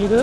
இது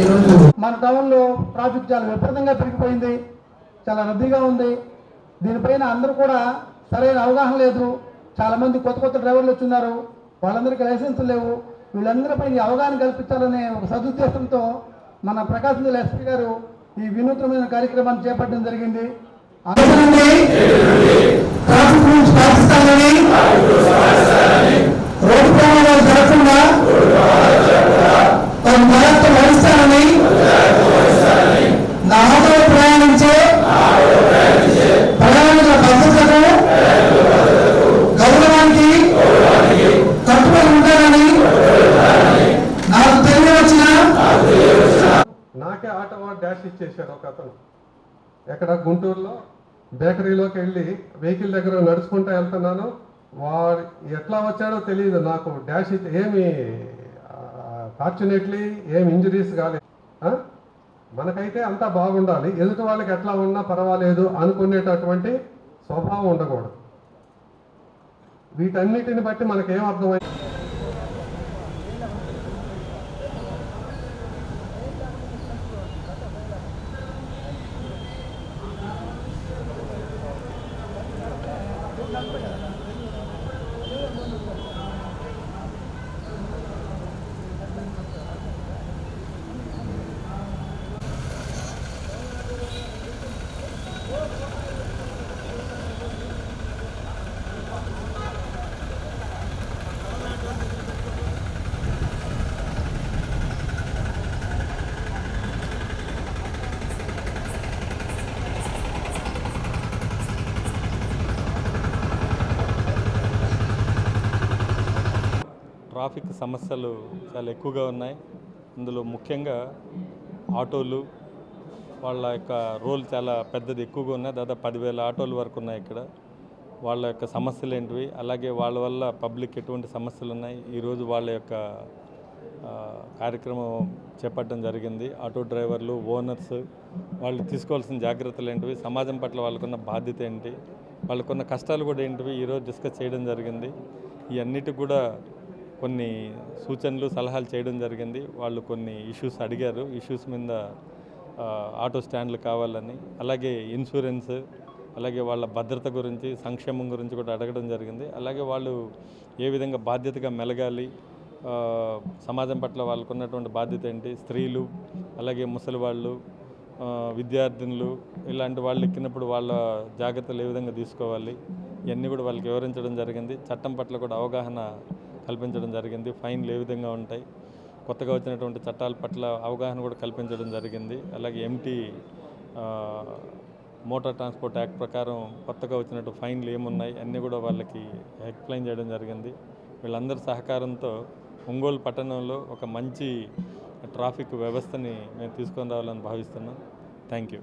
ఈరోజు మన టౌన్లో ట్రాఫిక్ చాలా విపరీతంగా పెరిగిపోయింది. చాలా రద్దీగా ఉంది. దీనిపైన అందరూ కూడా సరైన అవగాహన లేదు. చాలా మంది కొత్త కొత్త డ్రైవర్లు వచ్చిన్నారు. వాళ్ళందరికీ లైసెన్సులు లేవు. వీళ్ళందరిపై అవగాహన కల్పించాలనే ఒక సదుద్దేశంతో మన ప్రకాశం జిల్లా ఎస్పీ గారు ఈ వినూత్నమైన కార్యక్రమాన్ని చేపట్టడం జరిగింది. అందరినీ ట్రాఫిక్ రూల్స్ పాటిస్తానని వహిస్తానని నాతో ప్రయాణించే ప్రయాణికుల భద్రతకు గౌరవానికి కట్టుబడి ఉంటానని నాకు తెలియవచ్చిన నాకే ఆటో డాష్ ఇచ్చేసాడు ఒక అతను. ఎక్కడ? గుంటూరులో? బేకరీలోకి వెళ్ళి వెహికల్ దగ్గర నడుచుకుంటూ వెళ్తున్నాను. వాడు ఎట్లా వచ్చాడో తెలియదు నాకు. డాష్ ఏమి ఫార్చునేట్లీ ఏం ఇంజరీస్ కాలేదు మనకైతే అంతా బాగుండాలి. ఎదుటి వాళ్ళకి ఎట్లా ఉన్నా పర్వాలేదు అనుకునేటటువంటి స్వభావం ఉండకూడదు. వీటన్నిటిని బట్టి మనకేం అర్థమైంది ట్రాఫిక్ సమస్యలు చాలా ఎక్కువగా ఉన్నాయి. అందులో ముఖ్యంగా ఆటోలు వాళ్ళ యొక్క రోల్ చాలా పెద్దది ఎక్కువగా ఉన్నాయి. దాదాపు పదివేల ఆటోలు వరకు ఉన్నాయి ఇక్కడ. వాళ్ళ యొక్క సమస్యలు ఏంటివి? అలాగే వాళ్ళ వల్ల పబ్లిక్ ఎటువంటి సమస్యలు ఉన్నాయి? ఈరోజు వాళ్ళ యొక్క కార్యక్రమం చేపట్టడం జరిగింది. ఆటో డ్రైవర్లు ఓనర్స్ వాళ్ళు తీసుకోవాల్సిన జాగ్రత్తలు ఏంటివి? సమాజం పట్ల వాళ్ళకున్న బాధ్యత ఏంటి? వాళ్ళకున్న కష్టాలు కూడా ఏంటివి? ఈరోజు డిస్కస్ చేయడం జరిగింది. ఈ అన్నిటికి కూడా కొన్ని సూచనలు సలహాలు చేయడం జరిగింది. వాళ్ళు కొన్ని ఇష్యూస్ అడిగారు. ఇష్యూస్ మీద ఆటో స్టాండ్లు కావాలని అలాగే ఇన్సూరెన్స్ అలాగే వాళ్ళ భద్రత గురించి సంక్షేమం గురించి కూడా అడగడం జరిగింది. అలాగే వాళ్ళు ఏ విధంగా బాధ్యతగా మెలగాలి సమాజం పట్ల వాళ్ళకు ఉన్నటువంటి బాధ్యత ఏంటి? స్త్రీలు అలాగే ముసలి వాళ్ళు విద్యార్థినులు ఇలాంటి వాళ్ళు ఎక్కినప్పుడు వాళ్ళ జాగ్రత్తలు ఏ విధంగా తీసుకోవాలి? ఇవన్నీ కూడా వాళ్ళకి వివరించడం జరిగింది. చట్టం పట్ల కూడా అవగాహన కల్పించడం జరిగింది. ఫైన్లు ఏ విధంగా ఉంటాయి? కొత్తగా వచ్చినటువంటి చట్టాల పట్ల అవగాహన కూడా కల్పించడం జరిగింది. అలాగే ఎంటీ మోటార్ ట్రాన్స్పోర్ట్ యాక్ట్ ప్రకారం కొత్తగా వచ్చినట్టు ఫైన్లు ఏమున్నాయి? అన్నీ కూడా వాళ్ళకి ఎక్స్ప్లెయిన్ చేయడం జరిగింది. వీళ్ళందరి సహకారంతో ఒంగోలు పట్టణంలో ఒక మంచి ట్రాఫిక్ వ్యవస్థని మేము తీసుకొని రావాలని భావిస్తున్నాం. Thank you.